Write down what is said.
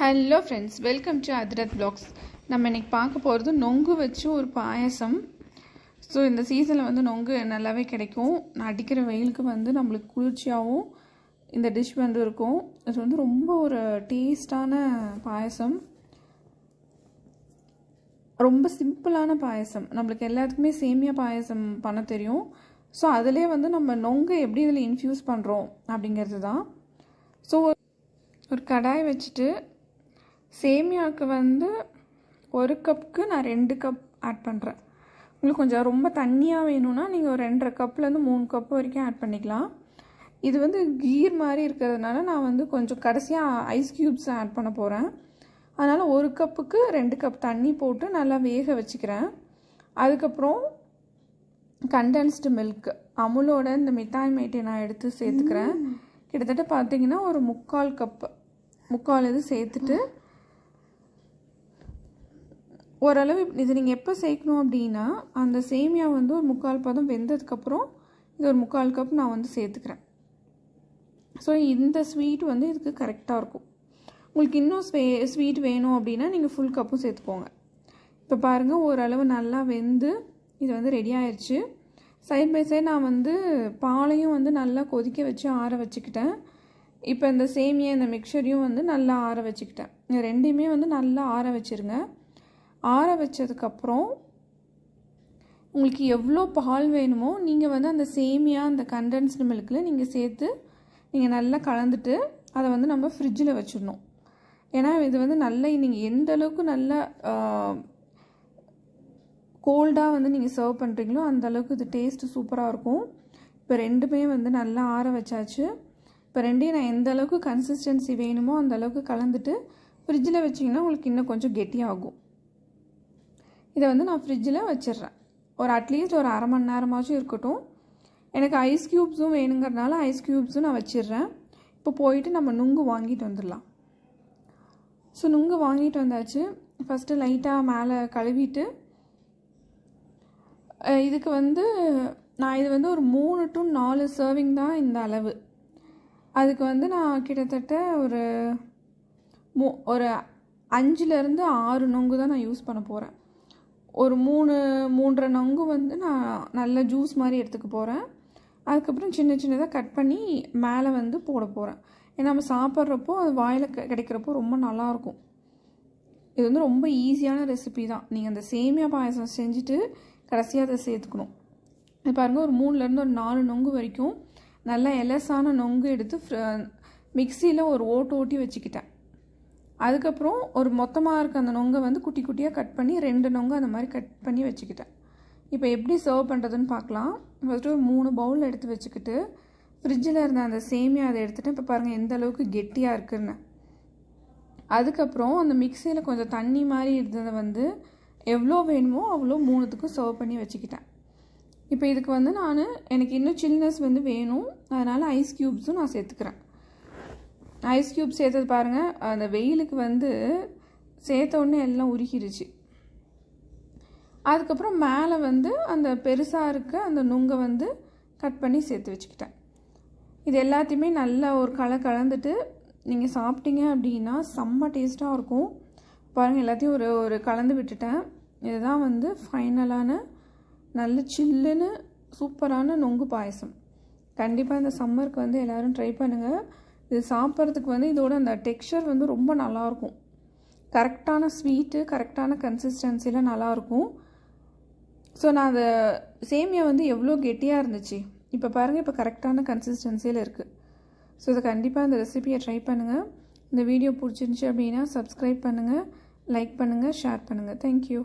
Hello friends welcome to Athirath blogs நம்ம இன்றைக்கி பார்க்க போகிறது நொங்கு வச்சு ஒரு பாயசம். ஸோ இந்த சீசனில் வந்து நொங்கு நல்லாவே கிடைக்கும். நான் அடிக்கிற வெயிலுக்கு வந்து நம்மளுக்கு குளிர்ச்சியாகவும் இந்த டிஷ் வந்து இருக்கும். இது வந்து ரொம்ப ஒரு டேஸ்டான பாயசம். ரொம்ப சிம்பிளான பாயசம். நம்மளுக்கு எல்லாத்துக்குமே சேமியா பாயசம் பண்ண தெரியும். ஸோ அதிலே வந்து நம்ம நொங்கு எப்படி இதில் இன்ஃப்யூஸ் பண்ணுறோம் அப்படிங்கிறது தான். ஸோ ஒரு கடாய் வச்சுட்டு சேமியாவுக்கு வந்து ஒரு கப்புக்கு நான் ரெண்டு கப் ஆட் பண்ணுறேன் உங்களுக்கு கொஞ்சம் ரொம்ப தண்ணியாக வேணும்னா நீங்கள் ஒரு ரெண்டரை கப்லேருந்து மூணு கப் வரைக்கும் ஆட் பண்ணிக்கலாம். இது வந்து கீர் மாதிரி இருக்கிறதுனால நான் வந்து கொஞ்சம் கடைசியாக ஐஸ் க்யூப்ஸ் ஆட் பண்ண போகிறேன் அதனால் ஒரு கப்புக்கு ரெண்டு கப் தண்ணி போட்டு நல்லா வேக வச்சுக்கிறேன். அதுக்கப்புறம் கண்டென்ஸ்டு மில்க் அமுலோட இந்த மிட்டாய் மேட்டை நான் எடுத்து சேர்த்துக்கிறேன். கிட்டத்தட்ட பார்த்தீங்கன்னா ஒரு முக்கால் கப் முக்கால் இது சேர்த்துட்டு ஓரளவு இது நீங்கள் எப்போ சேர்க்கணும் அப்படின்னா அந்த சேமியா வந்து ஒரு முக்கால் பதம் வெந்ததுக்கப்புறம் இது ஒரு முக்கால் கப் நான் வந்து சேர்த்துக்கிறேன். ஸோ இந்த ஸ்வீட் வந்து இதுக்கு கரெக்டாக இருக்கும். உங்களுக்கு இன்னும் ஸ்வே ஸ்வீட் வேணும் அப்படின்னா நீங்கள் ஃபுல் கப்பும் சேர்த்துக்கோங்க. இப்போ பாருங்கள் ஓரளவு நல்லா வெந்து இது வந்து ரெடி ஆயிடுச்சு சைட் பை சைட் நான் வந்து பாலையும் வந்து நல்லா கொதிக்க வச்சு ஆற வச்சுக்கிட்டேன். இப்போ இந்த சேமியா இந்த மிக்சரையும் வந்து நல்லா ஆற வச்சுக்கிட்டேன். ரெண்டையுமே வந்து நல்லா ஆற வச்சுருங்க. ஆற வச்சதுக்கப்புறம் உங்களுக்கு எவ்வளோ பால் வேணுமோ நீங்கள் வந்து அந்த சேமியா அந்த கண்டென்ஸ்டு மில்கில் நீங்கள் சேர்த்து நீங்கள் நல்லா கலந்துட்டு அதை வந்து நம்ம ஃப்ரிட்ஜில் வச்சிடணும். ஏன்னா இது வந்து நல்ல நீங்கள் எந்த அளவுக்கு நல்லா கோல்டாக வந்து நீங்கள் சர்வ் பண்ணுறீங்களோ அந்த அளவுக்கு இது டேஸ்ட்டு சூப்பராக இருக்கும். இப்போ ரெண்டுமே வந்து நல்லா ஆற வச்சாச்சு. இப்போ ரெண்டையும் நான் எந்த அளவுக்கு கன்சிஸ்டன்சி வேணுமோ அந்த அளவுக்கு கலந்துட்டு ஃப்ரிட்ஜில் வச்சிங்கன்னா உங்களுக்கு இன்னும் கொஞ்சம் கெட்டியாகும். இதை வந்து நான் ஃப்ரிட்ஜில் வச்சிடுறேன். ஒரு அட்லீஸ்ட் ஒரு அரை மணி நேரமாச்சும் இருக்கட்டும். எனக்கு ஐஸ் க்யூப்ஸும் வேணுங்கிறதுனால ஐஸ் க்யூப்ஸும் நான் வச்சிடுறேன். இப்போ போயிட்டு நம்ம நுங்கு வாங்கிட்டு வந்துடலாம். ஸோ நுங்கு வாங்கிட்டு வந்தாச்சு. ஃபஸ்ட்டு லைட்டாக மேலே கழுவிட்டு இதுக்கு வந்து நான் இது வந்து ஒரு மூணு டு நாலு சர்விங் தான் இந்த அளவு. அதுக்கு வந்து நான் கிட்டத்தட்ட ஒரு மூ ஒரு அஞ்சுலேருந்து ஆறு நொங்கு தான் நான் யூஸ் பண்ண போகிறேன் ஒரு மூணு மூன்றரை நொங்கு வந்து நான் நல்ல ஜூஸ் மாதிரி எடுத்துக்க போகிறேன் அதுக்கப்புறம் சின்ன சின்னதாக கட் பண்ணி மேலே வந்து போட போகிறேன் ஏன்னா நம்ம சாப்பிட்றப்போ அது வாயில் கிடைக்கிறப்போ ரொம்ப நல்லாயிருக்கும் இது வந்து ரொம்ப ஈஸியான ரெசிபி தான். நீங்கள் அந்த சேமியா பாயசம் செஞ்சுட்டு கடைசியாக அதை சேர்த்துக்கணும். இது பாருங்கள் ஒரு மூணுலேருந்து ஒரு நாலு நொங்கு வரைக்கும் நல்லா எலசான நொங்கு எடுத்து மிக்சியில் ஒரு ஓட்டு ஓட்டி வச்சுக்கிட்டேன். அதுக்கப்புறம் ஒரு மொத்தமாக இருக்க அந்த நொங்கை வந்து குட்டி குட்டியாக கட் பண்ணி ரெண்டு நொங்கு அந்த மாதிரி கட் பண்ணி வச்சுக்கிட்டேன். இப்போ எப்படி சர்வ் பண்ணுறதுன்னு பார்க்கலாம். ஃபஸ்ட்டு ஒரு மூணு பவுல் எடுத்து வச்சுக்கிட்டு ஃப்ரிட்ஜில் இருந்த அந்த சேமியா அதை எடுத்துகிட்டு இப்போ பாருங்கள் எந்த அளவுக்கு கெட்டியாக இருக்குன்னு. அதுக்கப்புறம் அந்த மிக்சியில் கொஞ்சம் தண்ணி மாதிரி இருந்ததை வந்து எவ்வளோ வேணுமோ அவ்வளோ மூணுத்துக்கும் சர்வ் பண்ணி வச்சுக்கிட்டேன். இப்போ இதுக்கு வந்து நான் எனக்கு இன்னும் சில்னஸ் வந்து வேணும். அதனால் ஐஸ் க்யூப்ஸும் நான் சேர்த்துக்கிறேன். ஐஸ் க்யூப் சேர்த்தது பாருங்கள் அந்த வெயிலுக்கு வந்து சேர்த்த உடனே எல்லாம் உருகிருச்சு. அதுக்கப்புறம் மேலே வந்து அந்த பெருசாக இருக்க அந்த நுங்கை வந்து கட் பண்ணி சேர்த்து வச்சுக்கிட்டேன். இது எல்லாத்தையுமே நல்லா ஒரு களை கலந்துட்டு நீங்கள் சாப்பிட்டீங்க அப்படின்னா செம்ம டேஸ்ட்டாக இருக்கும். பாருங்கள் எல்லாத்தையும் ஒரு ஒரு கலந்து விட்டுட்டேன். இதுதான் வந்து ஃபைனலான நல்ல சில்லுன்னு சூப்பரான நொங்கு பாயசம். கண்டிப்பாக இந்த சம்மருக்கு வந்து எல்லோரும் ட்ரை பண்ணுங்கள் இது சாப்பிட்றதுக்கு வந்து இதோட அந்த டெக்ஸ்சர் வந்து ரொம்ப நல்லாயிருக்கும். கரெக்டான ஸ்வீட்டு கரெக்டான கன்சிஸ்டன்சியில் நல்லாயிருக்கும். ஸோ நான் அதை சேமியா வந்து எவ்வளோ கெட்டியாக இருந்துச்சு. இப்போ பாருங்கள் இப்போ கரெக்டான கன்சிஸ்டன்சியில் இருக்குது ஸோ இதை கண்டிப்பாக இந்த ரெசிபியை ட்ரை பண்ணுங்கள் இந்த வீடியோ பிடிச்சிருந்துச்சி அப்படின்னா சப்ஸ்கிரைப் பண்ணுங்கள் லைக் பண்ணுங்கள் ஷேர் பண்ணுங்கள் தேங்க்யூ